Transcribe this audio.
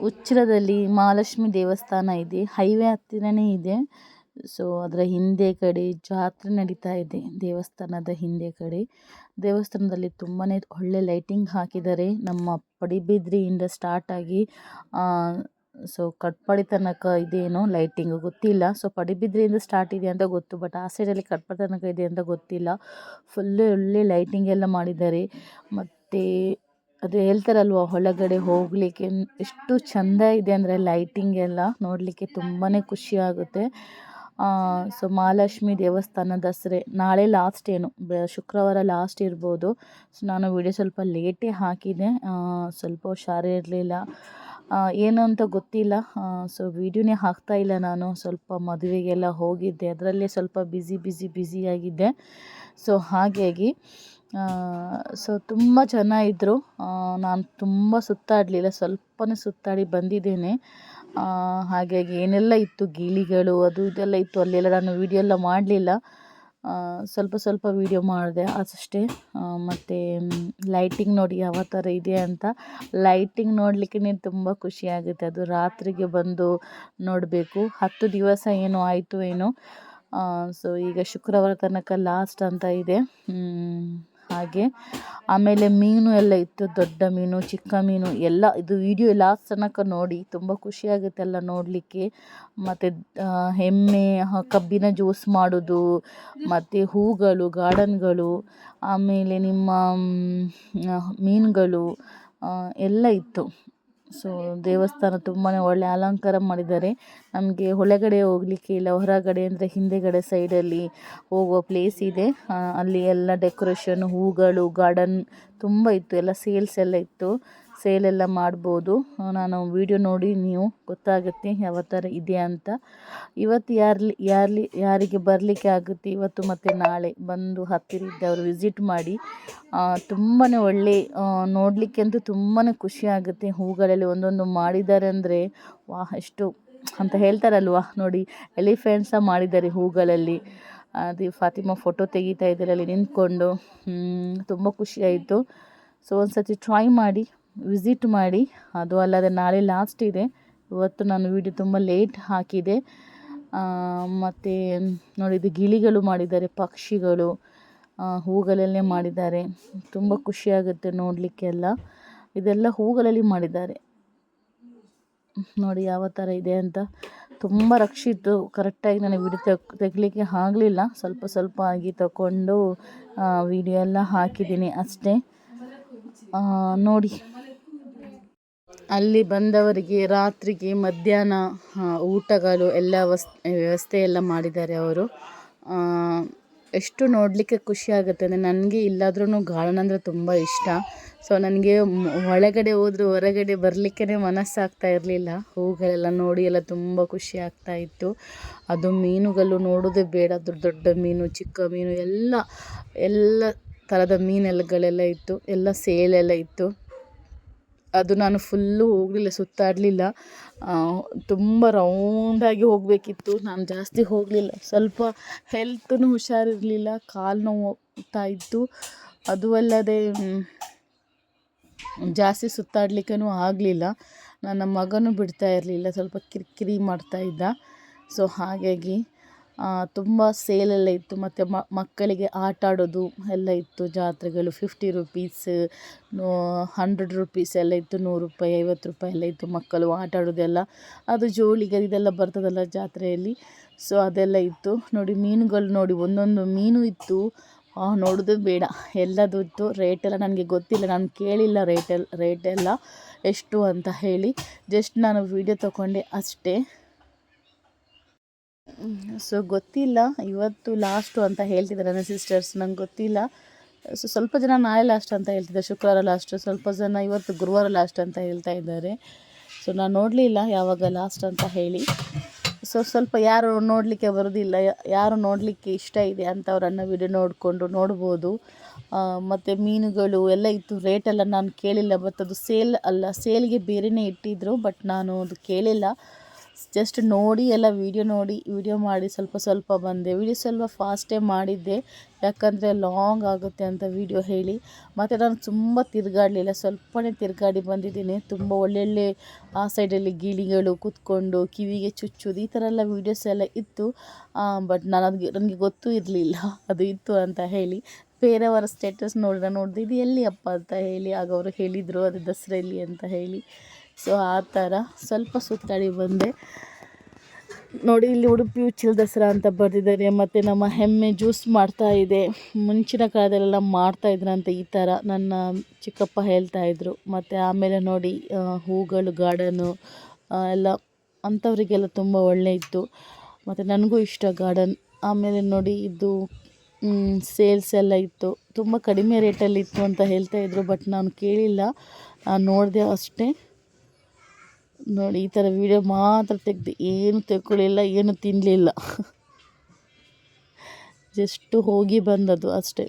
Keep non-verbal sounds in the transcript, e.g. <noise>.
ಉಚ್ಚಿಲದಲ್ಲಿ ಮಹಾಲಕ್ಷ್ಮಿ ದೇವಸ್ಥಾನ ಇದೆ, ಹೈವೇ ಹತ್ತಿರನೇ ಇದೆ. ಸೊ ಅದರ ಹಿಂದೆ ಕಡೆ ಜಾತ್ರೆ ನಡೀತಾ ಇದೆ, ದೇವಸ್ಥಾನದ ಹಿಂದೆ ಕಡೆ. ದೇವಸ್ಥಾನದಲ್ಲಿ ತುಂಬಾ ಒಳ್ಳೆ ಲೈಟಿಂಗ್ ಹಾಕಿದ್ದಾರೆ. ನಮ್ಮ ಪಡಿಬಿದ್ರಿಯಿಂದ ಸ್ಟಾರ್ಟ್ ಆಗಿ ಸೊ ಕಟ್ಪಾಡಿ ತನಕ ಇದೇನೋ ಲೈಟಿಂಗ್ ಗೊತ್ತಿಲ್ಲ. ಸೊ ಪಡಿಬಿದ್ರಿಯಿಂದ ಸ್ಟಾರ್ಟ್ ಇದೆ ಅಂತ ಗೊತ್ತು ಬಟ್ ಆ ಸೈಡಲ್ಲಿ ಕಟ್ಪಾಡಿ ತನಕ ಇದೆ ಅಂತ ಗೊತ್ತಿಲ್ಲ. ಫುಲ್ಲು ಒಳ್ಳೆ ಲೈಟಿಂಗ್ ಎಲ್ಲ ಮಾಡಿದ್ದಾರೆ. ಮತ್ತು ಅದು ಹೇಳ್ತಾರಲ್ವ ಒಳಗಡೆ ಹೋಗಲಿಕ್ಕೆ ಎಷ್ಟು ಚಂದ ಇದೆ ಅಂದರೆ ಲೈಟಿಂಗ್ ಎಲ್ಲ ನೋಡಲಿಕ್ಕೆ ತುಂಬಾ ಖುಷಿ ಆಗುತ್ತೆ. ಸೊ ಮಹಾಲಕ್ಷ್ಮಿ ದೇವಸ್ಥಾನ ದಸರೆ, ನಾಳೆ ಲಾಸ್ಟ್ ಏನು ಶುಕ್ರವಾರ ಲಾಸ್ಟ್ ಇರ್ಬೋದು. ಸೊ ನಾನು ವಿಡಿಯೋ ಸ್ವಲ್ಪ ಲೇಟೇ ಹಾಕಿದೆ ಸ್ವಲ್ಪ ಹುಷಾರೇ ಇರಲಿಲ್ಲ. ಏನು ಅಂತ ಗೊತ್ತಿಲ್ಲ ಸೊ ವೀಡಿಯೋನೇ ಹಾಕ್ತಾ ಇಲ್ಲ ನಾನು, ಸ್ವಲ್ಪ ಮದುವೆಗೆಲ್ಲ ಹೋಗಿದ್ದೆ, ಅದರಲ್ಲೇ ಸ್ವಲ್ಪ ಬ್ಯುಸಿ ಬ್ಯುಸಿ ಬ್ಯುಸಿಯಾಗಿದ್ದೆ ಸೊ ಹಾಗಾಗಿ ಸೊ ತುಂಬ ಜನ ಇದ್ದರು ನಾನು ತುಂಬ ಸುತ್ತಾಡಲಿಲ್ಲ, ಸ್ವಲ್ಪನೇ ಸುತ್ತಾಡಿ ಬಂದಿದ್ದೇನೆ. ಹಾಗಾಗಿ ಏನೆಲ್ಲ ಇತ್ತು ಗೀಳಿಗಳು ಅದು ಇದೆಲ್ಲ ಇತ್ತು, ಅಲ್ಲೆಲ್ಲ ನಾನು ವೀಡಿಯೋ ಎಲ್ಲ ಮಾಡಲಿಲ್ಲ. ಸ್ವಲ್ಪ ಸ್ವಲ್ಪ ವೀಡಿಯೋ ಮಾಡಿದೆ ಅಷ್ಟೇ. ಮತ್ತು ಲೈಟಿಂಗ್ ನೋಡಿ ಯಾವ ಥರ ಇದೆ ಅಂತ. ಲೈಟಿಂಗ್ ನೋಡಲಿಕ್ಕೆ ತುಂಬ ಖುಷಿಯಾಗುತ್ತೆ ಅದು ರಾತ್ರಿಗೆ ಬಂದು ನೋಡಬೇಕು. ಹತ್ತು ದಿವಸ ಏನೋ ಆಯಿತು ಏನೋ. ಸೊ ಈಗ ಶುಕ್ರವಾರ ತನಕ ಲಾಸ್ಟ್ ಅಂತ ಇದೆ. ಹಾಗೆ. ಆಮೇಲೆ ಮೀನು ಎಲ್ಲ ಇತ್ತು, ದೊಡ್ಡ ಮೀನು, ಚಿಕ್ಕ ಮೀನು, ಎಲ್ಲ ಇದು ವೀಡಿಯೋ ಲಾಸ್ಟ್ ತನಕ ನೋಡಿ ತುಂಬ ಖುಷಿಯಾಗುತ್ತೆ ಎಲ್ಲ ನೋಡಲಿಕ್ಕೆ. ಮತ್ತು ಎಮ್ಮೆ ಕಬ್ಬಿನ ಜ್ಯೂಸ್ ಮಾಡೋದು, ಮತ್ತು ಹೂಗಳು ಗಾರ್ಡನ್ಗಳು ಆಮೇಲೆ ನಿಮ್ಮ ಮೀನುಗಳು ಎಲ್ಲ ಇತ್ತು. ಸೊ ದೇವಸ್ಥಾನ ತುಂಬಾ ಒಳ್ಳೆ ಅಲಂಕಾರ ಮಾಡಿದ್ದಾರೆ. ನಮಗೆ ಒಳಗಡೆ ಹೋಗಲಿಕ್ಕೆ ಇಲ್ಲ, ಹೊರಗಡೆ ಅಂದರೆ ಹಿಂದೆಗಡೆ ಸೈಡಲ್ಲಿ ಹೋಗುವ ಪ್ಲೇಸ್ ಇದೆ. ಅಲ್ಲಿ ಎಲ್ಲ ಡೆಕೋರೇಷನ್ ಹೂಗಳು ಗಾರ್ಡನ್ ತುಂಬ ಇತ್ತು, ಎಲ್ಲ ಸೇಲ್ಸ್ ಎಲ್ಲ ಇತ್ತು. ಸೇಲೆಲ್ಲ ಮಾಡ್ಬೋದು. ನಾನು ವೀಡಿಯೋ ನೋಡಿ ನೀವು ಗೊತ್ತಾಗುತ್ತೆ ಯಾವ ಥರ ಇದೆ ಅಂತ. ಇವತ್ತು ಯಾರ್ಲಿ ಯಾರ್ಲಿ, ಯಾರಿಗೆ ಬರಲಿಕ್ಕೆ ಆಗುತ್ತೆ ಇವತ್ತು ಮತ್ತು ನಾಳೆ. ಬಂದು ಹತ್ತಿರ ಇದ್ದವರು ವಿಸಿಟ್ ಮಾಡಿ ತುಂಬಾ ಒಳ್ಳೆ ನೋಡಲಿಕ್ಕೆ ಅಂತೂ ತುಂಬಾ ಖುಷಿ ಆಗುತ್ತೆ. ಹೂಗಳಲ್ಲಿ ಒಂದೊಂದು ಮಾಡಿದ್ದಾರೆ ಅಂದರೆ ವಾಹ್ ಎಷ್ಟು ಅಂತ ಹೇಳ್ತಾರಲ್ವ? ನೋಡಿ ಎಲಿಫೆಂಟ್ಸ ಮಾಡಿದ್ದಾರೆ ಹೂಗಳಲ್ಲಿ. ಅದು ಫಾತಿಮಾ ಫೋಟೋ ತೆಗಿತಾ ಇದ್ದಾರೆ ಅಲ್ಲಿ ನಿಂತ್ಕೊಂಡು ತುಂಬ ಖುಷಿ ಆಯಿತು. ಸೊ ಒಂದು ಸತಿ ಟ್ರೈ ಮಾಡಿ ವಿಸಿಟ್ ಮಾಡಿ. ಅದು ಅಲ್ಲದೆ ನಾಳೆ ಲಾಸ್ಟ್ ಇದೆ. ಇವತ್ತು ನಾನು ವೀಡಿಯೋ ತುಂಬ ಲೇಟ್ ಹಾಕಿದೆ. ಮತ್ತು ನೋಡಿ ಗಿಳಿಗಳು ಮಾಡಿದ್ದಾರೆ, ಪಕ್ಷಿಗಳು ಹೂಗಳಲ್ಲೇ ಮಾಡಿದ್ದಾರೆ. ತುಂಬ ಖುಷಿಯಾಗುತ್ತೆ ನೋಡಲಿಕ್ಕೆಲ್ಲ ಇದೆಲ್ಲ ಹೂಗಳಲ್ಲಿ ಮಾಡಿದ್ದಾರೆ. ನೋಡಿ ಯಾವ ಥರ ಇದೆ ಅಂತ. ತುಂಬ ರಕ್ಷಿತ್ತು ಕರೆಕ್ಟಾಗಿ ನನಗೆ ವಿಡಿಯೋ ತೆಗ್, ತೆಗಲಿಕ್ಕೆ ಆಗಲಿಲ್ಲ. ಸ್ವಲ್ಪ ಸ್ವಲ್ಪ ಆಗಿ ತಗೊಂಡು ವಿಡಿಯೋ ಎಲ್ಲ ಹಾಕಿದ್ದೀನಿ ಅಷ್ಟೇ. ನೋಡಿ. ಅಲ್ಲಿ ಬಂದವರಿಗೆ ರಾತ್ರಿಗೆ ಮಧ್ಯಾಹ್ನ ಊಟಗಳು ಎಲ್ಲ ವಸ್ ವ್ಯವಸ್ಥೆ ಎಲ್ಲ ಮಾಡಿದ್ದಾರೆ ಅವರು. ಎಷ್ಟು ನೋಡಲಿಕ್ಕೆ ಖುಷಿ ಆಗುತ್ತೆ ಅಂದರೆ ನನಗೆ ಇಲ್ಲಾದ್ರೂ ಗಾರ್ಡನ್ ಅಂದರೆ ತುಂಬ ಇಷ್ಟ. ಸೊ ನನಗೆ ಒಳಗಡೆ ಹೋದರೂ ಹೊರಗಡೆ ಬರಲಿಕ್ಕೇ ಮನಸ್ಸಾಗ್ತಾ ಇರಲಿಲ್ಲ. ಹೂಗಳೆಲ್ಲ ನೋಡಿ ಎಲ್ಲ ತುಂಬ ಖುಷಿ ಆಗ್ತಾ ಇತ್ತು. ಅದು ಮೀನುಗಳು ನೋಡೋದೇ ಬೇಡ, ದೊಡ್ಡ ದೊಡ್ಡ ಮೀನು, ಚಿಕ್ಕ ಮೀನು, ಎಲ್ಲ ಎಲ್ಲ ಥರದ ಮೀನುಗಳೆಲ್ಲ ಇತ್ತು. ಎಲ್ಲ ಸೇಲೆಲ್ಲ ಇತ್ತು. ಅದು ನಾನು ಫುಲ್ಲು ಹೋಗಲಿಲ್ಲ, ಸುತ್ತಾಡಲಿಲ್ಲ. ತುಂಬ ರೌಂಡಾಗಿ ಹೋಗಬೇಕಿತ್ತು. ನಾನು ಜಾಸ್ತಿ ಹೋಗಲಿಲ್ಲ. ಸ್ವಲ್ಪ ಹೆಲ್ತೂ ಹುಷಾರಿರಲಿಲ್ಲ, ಕಾಲು ನೋವು ಇತ್ತು. ಅದು ಅಲ್ಲದೆ ಜಾಸ್ತಿ ಸುತ್ತಾಡ್ಲಿಕ್ಕೂ ಆಗಲಿಲ್ಲ. ನನ್ನ ಮಗನೂ ಬಿಡ್ತಾ ಇರಲಿಲ್ಲ, ಸ್ವಲ್ಪ ಕಿರಿಕಿರಿ ಮಾಡ್ತಾ ಇದ್ದ. ಸೊ ಹಾಗಾಗಿ ತುಂಬ ಸೇಲೆಲ್ಲ ಇತ್ತು. ಮತ್ತು ಮಕ್ಕಳಿಗೆ ಆಟ ಆಡೋದು ಎಲ್ಲ ಇತ್ತು. ಜಾತ್ರೆಗಳು ಫಿಫ್ಟಿ ರುಪೀಸ್ ಹಂಡ್ರೆಡ್ ರುಪೀಸ್ ಎಲ್ಲ ಇತ್ತು. ನೂರು ರೂಪಾಯಿ, ಐವತ್ತು ರೂಪಾಯಿ ಎಲ್ಲ ಇತ್ತು. ಮಕ್ಕಳು ಆಟ ಆಡೋದೆಲ್ಲ ಅದು ಜೋಳಿಗೆ ಇದೆಲ್ಲ ಬರ್ತದಲ್ಲ ಜಾತ್ರೆಯಲ್ಲಿ. ಸೊ ಅದೆಲ್ಲ ಇತ್ತು. ನೋಡಿ, ಮೀನುಗಳು ನೋಡಿ, ಒಂದೊಂದು ಮೀನು ಇತ್ತು. ನೋಡೋದು ಬೇಡ. ಎಲ್ಲದು ಇತ್ತು. ರೇಟೆಲ್ಲ ನನಗೆ ಗೊತ್ತಿಲ್ಲ. ನಾನು ಕೇಳಿಲ್ಲ ರೇಟೆಲ್ಲ ರೇಟೆಲ್ಲ ಎಷ್ಟು ಅಂತ ಹೇಳಿ. ಜಸ್ಟ್ ನಾನು ವೀಡಿಯೋ ತಗೊಂಡೆ ಅಷ್ಟೇ. ಸೊ ಗೊತ್ತಿಲ್ಲ. ಇವತ್ತು ಲಾಸ್ಟು ಅಂತ ಹೇಳ್ತಿದ್ದಾರೆ ನನ್ನ ಸಿಸ್ಟರ್ಸ್ ನಂಗೆ ಗೊತ್ತಿಲ್ಲ. ಸೊ ಸ್ವಲ್ಪ ಜನ ನಾಳೆ ಲಾಸ್ಟ್ ಅಂತ ಹೇಳ್ತಿದ್ದಾರೆ. ಶುಕ್ರವಾರ ಲಾಸ್ಟು ಸ್ವಲ್ಪ ಜನ ಇವತ್ತು ಗುರುವಾರ ಲಾಸ್ಟ್ ಅಂತ ಹೇಳ್ತಾ ಇದ್ದಾರೆ. ಸೊ ನಾನು ನೋಡಲಿಲ್ಲ. ಯಾವಾಗ ಲಾಸ್ಟ್ ಅಂತ ಹೇಳಿ. ಸೊ ಸ್ವಲ್ಪ ಯಾರು ನೋಡಲಿಕ್ಕೆ ಬರೋದಿಲ್ಲ. ಯಾರು ನೋಡಲಿಕ್ಕೆ ಇಷ್ಟ ಇದೆ ಅಂತ ಅವರನ್ನು ವಿಡಿಯೋ ನೋಡಿಕೊಂಡು ನೋಡ್ಬೋದು. ಮತ್ತು ಮೀನುಗಳು ಎಲ್ಲ ಇತ್ತು. ರೇಟೆಲ್ಲ ನಾನು ಕೇಳಿಲ್ಲ. ಬಟ್ ಅದು ಸೇಲ್ ಅಲ್ಲ. ಸೇಲ್ಗೆ ಬೇರೆಯೇ ಇಟ್ಟಿದ್ದರು ಬಟ್ ನಾನು ಅದು ಕೇಳಿಲ್ಲ. ಜಸ್ಟ್ ನೋಡಿ, ಎಲ್ಲ ವೀಡಿಯೋ ನೋಡಿ ವೀಡಿಯೋ ಮಾಡಿ ಸ್ವಲ್ಪ ಸ್ವಲ್ಪ ಬಂದೆ. ವೀಡಿಯೋ ಸ್ವಲ್ಪ ಫಾಸ್ಟೇ ಮಾಡಿದ್ದೆ. ಯಾಕಂದರೆ ಲಾಂಗ್ ಆಗುತ್ತೆ ಅಂತ ವೀಡಿಯೋ ಹೇಳಿ. ಮತ್ತು ನಾನು ತುಂಬ ತಿರುಗಾಡಲಿಲ್ಲ. ಸ್ವಲ್ಪನೇ ತಿರುಗಾಡಿ ಬಂದಿದ್ದೀನಿ. ತುಂಬ ಒಳ್ಳೊಳ್ಳೆ ಆ ಸೈಡಲ್ಲಿ ಗಿಳಿಗಳು ಕೂತ್ಕೊಂಡು, ಕಿವಿಗೆ ಚುಚ್ಚೋದು ಈ ಥರ ಎಲ್ಲ ವೀಡಿಯೋಸ್ ಎಲ್ಲ ಇತ್ತು. ಬಟ್ ನಾನು ಅದಕ್ಕೆ ನನಗೆ ಗೊತ್ತೂ ಇರಲಿಲ್ಲ. ಅದು ಇತ್ತು ಅಂತ ಹೇಳಿ. ಬೇರೆಯವರ ಸ್ಟೇಟಸ್ ನೋಡಿದ್ರೆ ನೋಡಿದೆ, ಇದು ಎಲ್ಲಿ ಅಪ್ಪ ಅಂತ ಹೇಳಿ, ಆಗ ಅವರು ಹೇಳಿದರು, ಅದು ದಸರೆಯಲ್ಲಿ ಅಂತ ಹೇಳಿ. ಸೊ, ಆ ಥರ ಸ್ವಲ್ಪ ಸುತ್ತಾಡಿ ಬಂದೆ. ನೋಡಿ, ಇಲ್ಲಿ ಉಡುಪಿ ಉಚ್ಚಿಲ ದಸರಾ ಅಂತ ಬರೆದಿದ್ದಾರೆ. ಮತ್ತು ನಮ್ಮ ಹೆಮ್ಮೆ ಜ್ಯೂಸ್ ಮಾಡ್ತಾ ಇದೆ. ಮುಂಚಿನ ಕಾಲದಲ್ಲೆಲ್ಲ ಮಾಡ್ತಾ ಇದ್ರಂತೆ ಈ ಥರ. ನನ್ನ ಚಿಕ್ಕಪ್ಪ ಹೇಳ್ತಾ ಇದ್ದರು ಮತ್ತು ಆಮೇಲೆ ನೋಡಿ ಹೂಗಳು, ಗಾರ್ಡನು ಎಲ್ಲ ಅಂಥವರಿಗೆಲ್ಲ ತುಂಬ ಒಳ್ಳೆ ಇತ್ತು. ಮತ್ತು ನನಗೂ ಇಷ್ಟ ಗಾರ್ಡನ್. ಆಮೇಲೆ ನೋಡಿ, ಇದು ಸೇಲ್ಸ್ ಎಲ್ಲ ಇತ್ತು. ತುಂಬ ಕಡಿಮೆ ರೇಟಲ್ಲಿ ಇತ್ತು ಅಂತ ಹೇಳ್ತಾ ಇದ್ರು, ಬಟ್ ನಾನು ಕೇಳಿಲ್ಲ. ನೋಡಿದೆ ಅಷ್ಟೇ. ನೋಡಿ ಈ ಥರ ವೀಡಿಯೋ ಮಾತ್ರ ತೆಗ್ದು ಏನು ತೆಕ್ಕೊಳ್ಳಿಲ್ಲ ಏನು ತಿನ್ನಲಿಲ್ಲ ಜಸ್ಟು <laughs> ಹೋಗಿ ಬಂದದ್ದು ಅಷ್ಟೇ.